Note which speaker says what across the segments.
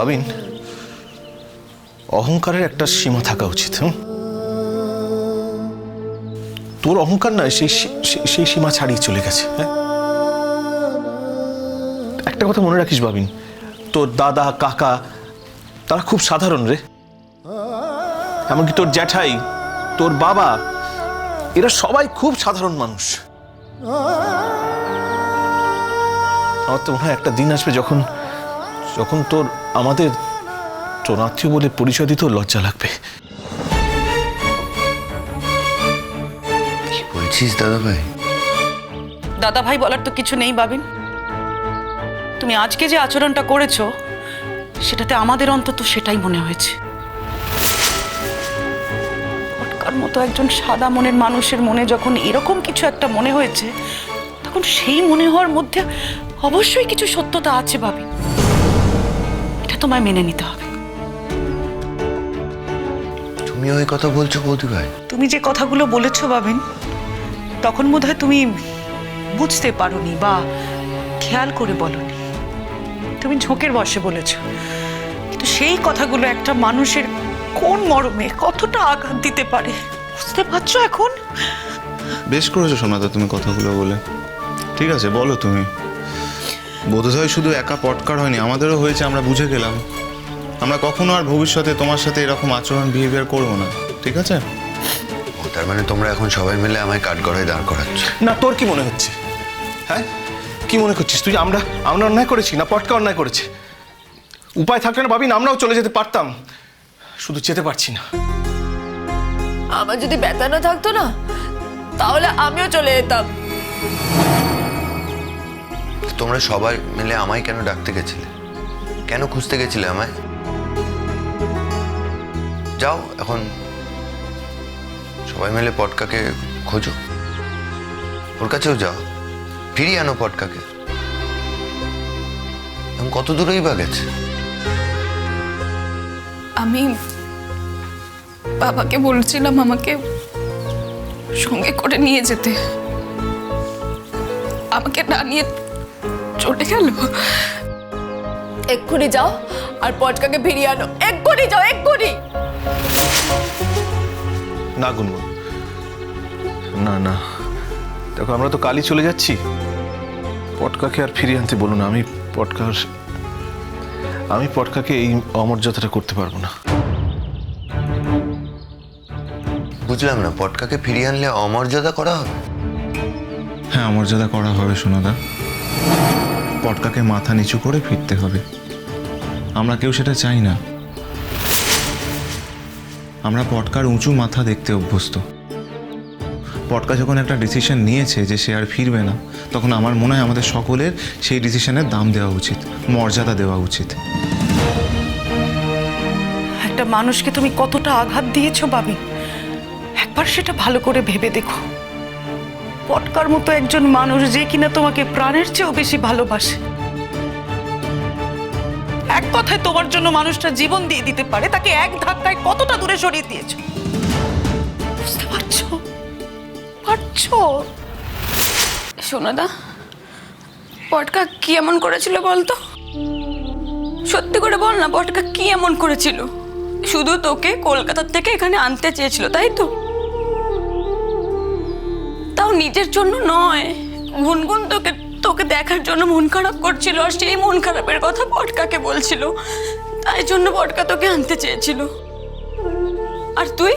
Speaker 1: পাবিন। অহংকারের একটা সীমা থাকা উচিত? তোর অহংকার সেই সেই- সেই সীমা ছাড়িয়ে চলে গেছে হ্যাঁ? একটা কথা মনে রাখিস বাবিন, তোর দাদা, কাকা, তারা খুব সাধারণ রে। এমনকি তোর জ্যাঠাই, তোর বাবা, এরা সবাই খুব সাধারণ মানুষ। আমার তো মনে হয় একটা দিন আসবে যখন যখন তোর আমাদের তোর আত্মীয় বলে পরিচয় দিতেও লজ্জা লাগবে।
Speaker 2: কি বলছিস দাদা ভাই
Speaker 3: দাদা ভাই বলার তো কিছু নেই বাবিন। তুমি আজকে যে আচরণটা করেছ সেটাতে আমাদের অন্তত সেটাই মনে হয়েছে। মতো একজন সাদা মনের মানুষের মনে যখন এরকম কিছু একটা মনে হয়েছে তখন সেই মনে হওয়ার মধ্যে অবশ্যই কিছু সত্যতা আছে ভাবি তোমায় মেনে নিতে হবে।
Speaker 2: তুমি ওই কথা বলছো বৌদি ভাই?
Speaker 3: তুমি যে কথাগুলো বলেছ বাবিন তখন বোধহয় তুমি বুঝতে পারোনি বা খেয়াল করে বলনি। তুমি ঝোঁকের বসে বলেছ। কিন্তু সেই কথাগুলো একটা মানুষের কোন মরমে কতটা আঘাত দিতে পারে বুঝতে পারছ এখন?
Speaker 4: বেশ করেছ সোনাদা তুমি কথাগুলো বলে। ঠিক আছে বলো তুমি। বোধহয় শুধু একা পটকার হয়নি আমাদেরও হয়েছে আমরা বুঝে গেলাম। আমরা কখনো আর ভবিষ্যতে তোমার সাথে এরকম আচরণ বিহেভিয়ার করব না ঠিক আছে?
Speaker 2: ও তার মানে তোমরা এখন সবাই মিলে আমায় কাঠগড়ায় দাঁড় করাচ্ছ।
Speaker 1: না তোর কি মনে হচ্ছে? হ্যাঁ? কি মনে করছিস তুই? আমরা আমরা অন্যায় করেছি না পটকা অন্যায় করেছে? উপায় থাকলে না ভাবি না আমরাও চলে যেতে পারতাম। শুধু যেতে পারছি না।
Speaker 5: আমার যদি ব্যথা না থাকতো না তাহলে আমিও চলে যেতাম।
Speaker 2: তোমরা সবাই মিলে আমায় কেন ডাকতে গেছিলে? কেন খুঁজতে গেছিলে আমায়? যাও, এখন সবাই মিলে পটকাকে খোঁজো। ওর কাছেও যাও। ফিরিয়ে আনো পটকাকে। কত দূরেই বা গেছে?
Speaker 6: আমি বাবাকে বলছিলাম আমাকে সঙ্গে করে নিয়ে যেতে। আমাকে না নিয়ে চলে গেল।
Speaker 5: এক্ষুনি যাও আর পটকাকে ফিরিয়ে আনো। এক্ষুনি যাও এক্ষুনি।
Speaker 1: না গুনগুন। না না। দেখো আমরা তো কালই চলে যাচ্ছি। পটকাকে আর ফিরিয়ে আনতে বলুন না আমি পটকার আমি পটকাকে এই অমর্যাদাটা করতে পারব না।
Speaker 2: বুঝলাম না পটকাকে ফিরিয়ে আনলে অমর্যাদা করা হবে?
Speaker 4: হ্যাঁ অমর্যাদা করা হবে সোনাদা। পটকাকে মাথা নিচু করে ফিরতে হবে। আমরা কেউ সেটা চাই না। আমরা পটকার উঁচু মাথা দেখতে অভ্যস্ত। পটকা যখন একটা ডিসিশন নিয়েছে যে সে আর ফিরবে না, তখন আমার মনে হয় আমাদের সকলের সেই ডিসিশনের দাম দেওয়া উচিত, মর্যাদা দেওয়া উচিত।
Speaker 3: একটা মানুষকে তুমি কতটা আঘাত দিয়েছ, বাবি? একবার সেটা ভালো করে ভেবে দেখো। পটকার মতো একজন মানুষ যে কিনা তোমাকে প্রাণের চেয়েও বেশি ভালোবাসে। এক কথায় তোমার জন্য মানুষটা জীবন দিয়ে দিতে পারে, তাকে এক ধাক্কায় কতটা দূরে সরিয়ে দিয়েছ? বুঝতে পারছ? পারছ?
Speaker 6: সোনাদা, পটকা কি এমন করেছিল বলতো? সত্যি করে বল না, পটকা কি এমন করেছিল? শুধু তোকে কলকাতার থেকে এখানে আনতে চেয়েছিল, তাই তো? তাও নিজের জন্য নয়। গুনগুন তোকে তোকে দেখার জন্য মন খারাপ করছিল আর সেই মন খারাপের কথা বটকাকে বলছিল। তাই জন্য বটকা তোকে আনতে চেয়েছিল। আর তুই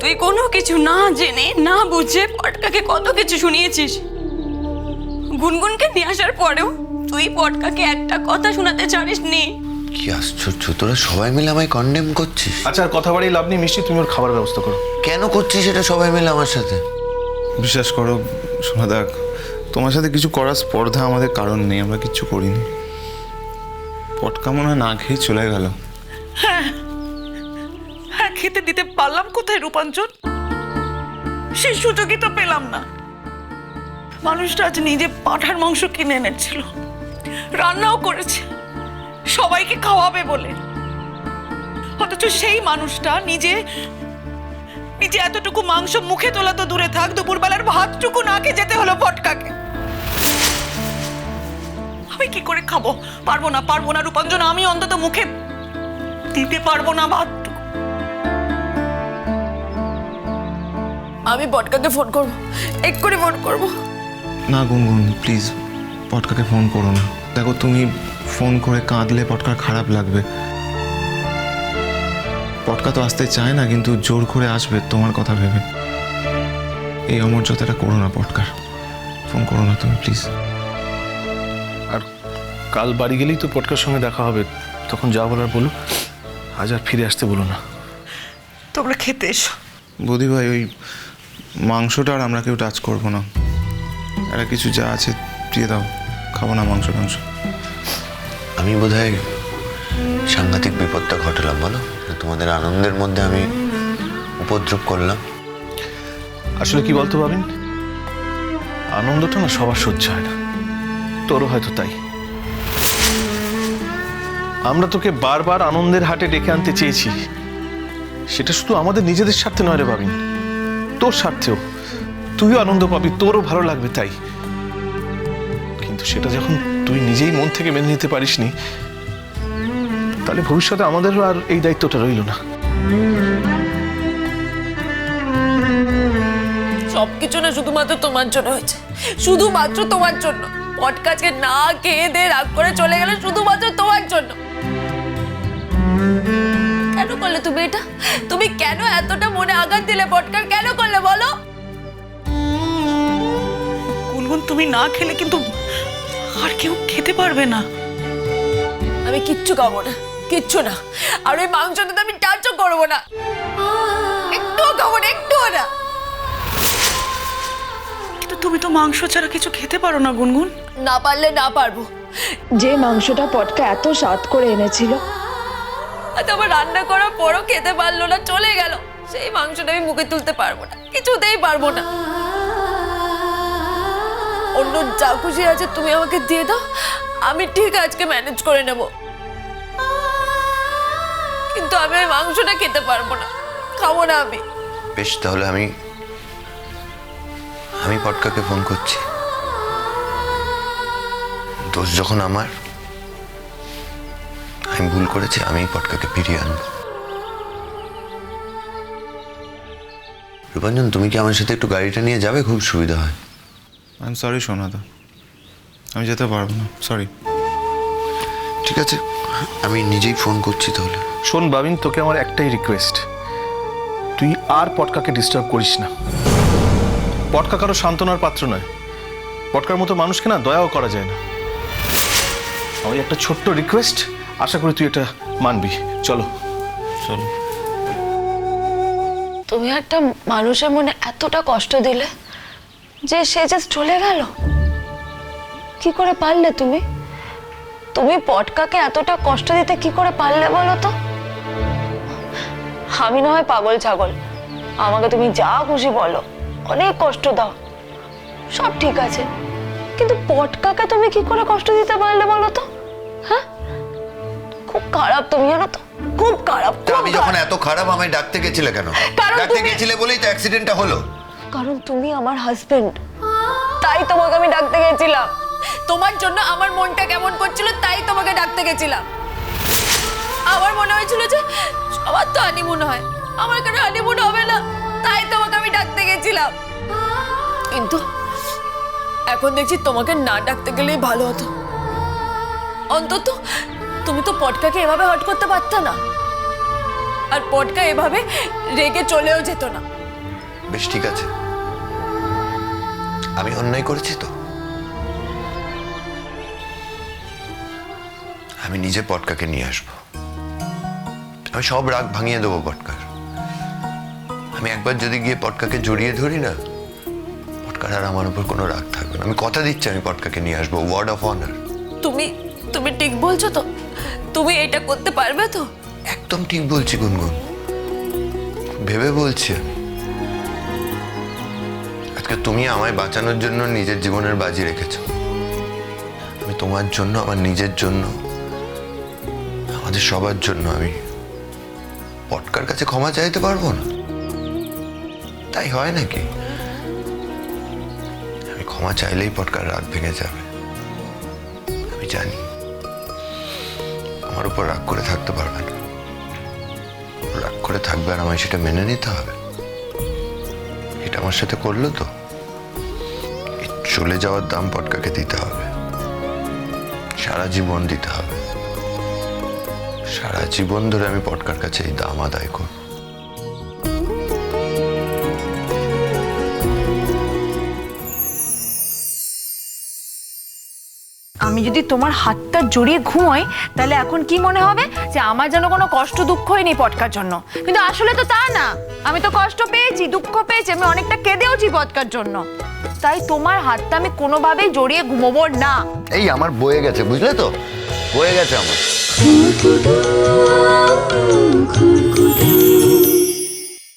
Speaker 6: তুই কোনো কিছু না জেনে না বুঝে পটকাকে কত কিছু শুনিয়েছিস। গুনগুনকে নিয়ে আসার পরেও তুই পটকাকে একটা কথা শোনাতে চারিস নি।
Speaker 2: কি আশ্চর্য তোরা সবাই মিলে আমায় কন্ডেম করছিস?
Speaker 1: আচ্ছা আর কথা বাড়িয়ে লাভ নেই মিষ্টি তুমি ওর খাবার ব্যবস্থা করো।
Speaker 2: কেন করছিস এটা সবাই মিলে আমার সাথে?
Speaker 4: বিশ্বাস করো সোনাদা তোমার সাথে কিছু করার স্পর্ধা আমাদের কারণ নেই, আমরা কিচ্ছু করিনি। পটকা মনে হয় না খেয়ে চলে গেল।
Speaker 3: হ্যাঁ খেতে দিতে পারলাম কোথায় রূপাঞ্চন? সেই সুযোগই তো পেলাম না। মানুষটা আজ নিজে পাঁঠার মাংস কিনে এনেছিল। রান্নাও করেছে। সবাইকে খাওয়াবে বলে। অথচ সেই মানুষটা নিজে নিজে এতটুকু মাংস মুখে তোলা তো দূরে থাক, দুপুরবেলার ভাতটুকু না যেতে হলো পটকাকে আমি কি করে খাব? পারব না পারব না, রূপাঞ্জন, আমি অন্তত মুখে দিতে পারব না ভাত
Speaker 5: আমি পটকাকে ফোন করব, এক্ষুনি ফোন করব।
Speaker 4: না গুনগুন, প্লিজ পটকাকে ফোন করো না। দেখো, তুমি ফোন করে কাঁদলে পটকার খারাপ লাগবে। পটকা তো আসতে চায় না কিন্তু জোর করে আসবে তোমার কথা ভেবে। এই অমর্যাদাটা করো না পটকার। ফোন করো না তুমি প্লিজ।
Speaker 1: আর কাল বাড়ি গেলেই তো পটকার সঙ্গে দেখা হবে। তখন যা বলার বলো আজ আর ফিরে আসতে বলো না।
Speaker 3: তোমরা খেতে এসো।
Speaker 4: বৌদি ভাই ওই মাংসটা আর আমরা কেউ টাচ করব না। এটা কিছু যা আছে দিয়ে দাও খাব না মাংস টাংস
Speaker 2: আমি বোধহয় সাংঘাতিক বিপদটা ঘটালাম বলো। তোমাদের আনন্দের মধ্যে আমি উপদ্রব করলাম।
Speaker 1: আসলে কি বলতো পাবেন আনন্দটা না সবার সহ্য হয় না। তোরও হয়তো তাই। আমরা তোকে বারবার আনন্দের হাটে ডেকে আনতে চেয়েছি। সেটা শুধু আমাদের নিজেদের স্বার্থে নয় রে ভাবিন। তোর স্বার্থেও। তুইও আনন্দ পাবি, তোরও ভালো লাগবে তাই। কিন্তু সেটা যখন তুই নিজেই মন থেকে মেনে নিতে পারিসনি তাহলে ভবিষ্যতে আমাদেরও আর এই দায়িত্বটা রইল না।
Speaker 5: সবকিছু না শুধুমাত্র তোমার জন্য হয়েছে। শুধুমাত্র তোমার জন্য। পটকাজকে না খেয়ে দে রাগ করে চলে গেলে শুধুমাত্র তোমার জন্য। কেন করলে তুমি এটা? তুমি কেন এতটা মনে আঘাত দিলে পটকার? কেন করলে বলো?
Speaker 3: গুনগুন তুমি না খেলে কিন্তু আর কেউ খেতে পারবে না।
Speaker 5: আমি কিচ্ছু খাব না। কিচ্ছু না। আর ওই মাংসটা তো আমি টাচও করব না। একটুও খাব না একটুও না।
Speaker 3: কিন্তু তুমি তো মাংস ছাড়া কিছু খেতে পারো না গুনগুন।
Speaker 5: না পারলে না পারব।
Speaker 7: যে মাংসটা পটকা এত স্বাদ করে এনেছিল।
Speaker 5: আর আমার রান্না করার পরও খেতে পারল না চলে গেল। সেই মাংসটা আমি মুখে তুলতে পারব না কিছুতেই পারব না। অন্য যা খুশি আছে তুমি আমাকে দিয়ে দাও আমি ঠিক আজকে ম্যানেজ করে নেব। কিন্তু আমি ওই মাংসটা খেতে পারব না। খাব না আমি।
Speaker 2: বেশ তাহলে আমি আমি পটকাকে ফোন করছি। দোষ যখন আমার আমি ভুল করেছি আমি পটকাকে ফিরিয়ে আনব। রূপাঞ্জন তুমি কি আমার সাথে একটু গাড়িটা নিয়ে যাবে? খুব সুবিধা হয়।
Speaker 4: আই এম সরি সোনাদা। আমি যেতে পারব না। সরি
Speaker 2: ঠিক আছে? আমি নিজেই ফোন করছি তাহলে।
Speaker 1: শোন বাবিন তোকে আমার একটাই রিকোয়েস্ট তুই আর পটকাকে ডিস্টার্ব করিস না। পটকা কারও সান্ত্বনার পাত্র নয়। পটকার মতো মানুষকে না দয়াও করা যায় না। আমার একটা ছোট্ট রিকোয়েস্ট আশা করি তুই এটা মানবি। চলো।
Speaker 4: চলো।
Speaker 6: তুমি একটা মানুষের মনে এতটা কষ্ট দিলে যে সে জাস্ট চলে গেল। কি করে পারলে তুমি? তুমি পটকাকে এতটা কষ্ট দিতে কি করে পারলে বলো তো? আমি না হয় পাগল ছাগল। আমাকে তুমি যা খুশি বলো অনেক কষ্ট দাও সব ঠিক আছে। কিন্তু পটকাকে তুমি কি করে কষ্ট দিতে পারলে বলো তো? হ্যাঁ? খুব খারাপ তুমি জানো তো? খুব খারাপ
Speaker 2: আমি যখন এত খারাপ আমায় ডাকতে গেছিলে কেন? ডাকতে গেছিলে বলেই তো অ্যাক্সিডেন্টটা হলো।
Speaker 6: কারণ তুমি আমার হাজবেন্ড তাই তোমাকে আমি ডাকতে গেছিলাম।
Speaker 5: তোমার জন্য আমার মনটা কেমন করছিল তাই তোমাকে ডাকতে গেছিলাম। আমার মনে হয়েছিল যে সবার তো হানিমুন হয়। আমার কেন হানিমুন হবে না? তাই তোমাকে আমি ডাকতে গেছিলাম। কিন্তু এখন দেখছি তোমাকে না ডাকতে গেলেই ভালো হতো। অন্তত তুমি তো পটকাকে এভাবে হট করতে পারত না। আর পটকা এভাবে রেগে চলেও যেত না।
Speaker 2: বেশ ঠিক আছে। আমি অন্যায় করেছি তো? আমি নিজে পটকাকে নিয়ে আসব। আমি সব রাগ ভাঙিয়ে দেবো পটকার। আমি একবার যদি গিয়ে পটকাকে জড়িয়ে ধরি না পটকার আর আমার উপর কোনো রাগ থাকবে না। আমি কথা দিচ্ছি আমি পটকাকে নিয়ে আসব ওয়ার্ড অফ অনার
Speaker 5: তুমি তুমি ঠিক বলছো তো? তুমি এটা করতে পারবে তো?
Speaker 2: একদম ঠিক বলছি গুনগুন। ভেবে বলছি আমি। আজকে তুমি আমায় বাঁচানোর জন্য নিজের জীবনের বাজি রেখেছো। আমি তোমার জন্য আমার নিজের জন্য আমাদের সবার জন্য আমি পটকার কাছে ক্ষমা চাইতে পারব না? তাই হয় নাকি? আমি ক্ষমা চাইলেই পটকার রাগ ভেঙে যাবে। আমি জানি আমার উপর রাগ করে থাকতে পারবে না। রাগ করে থাকবে আর আমায় সেটা মেনে নিতে হবে। এটা আমার সাথে করল তো। চলে যাওয়ার দাম পটকাকে দিতে হবে। সারা জীবন দিতে হবে। সারা জীবন ধরে আমি পটকার কাছে এই দাম আদায় করব
Speaker 7: আমি যদি তোমার হাতটা জড়িয়ে ঘুমোই তাহলে এখন কি মনে হবে যে আমার যেন কোনো কষ্ট দুঃখই নেই পটকার জন্য? কিন্তু আসলে তো তা না। আমি তো কষ্ট পেয়েছি দুঃখ পেয়েছি আমি অনেকটা কেঁদেওছি পটকার জন্য। তাই তোমার হাতটা আমি কোনোভাবেই জড়িয়ে ঘুমোবো না।
Speaker 2: এই আমার বয়ে গেছে বুঝলে তো? বয়ে গেছে আমার।
Speaker 8: 지구도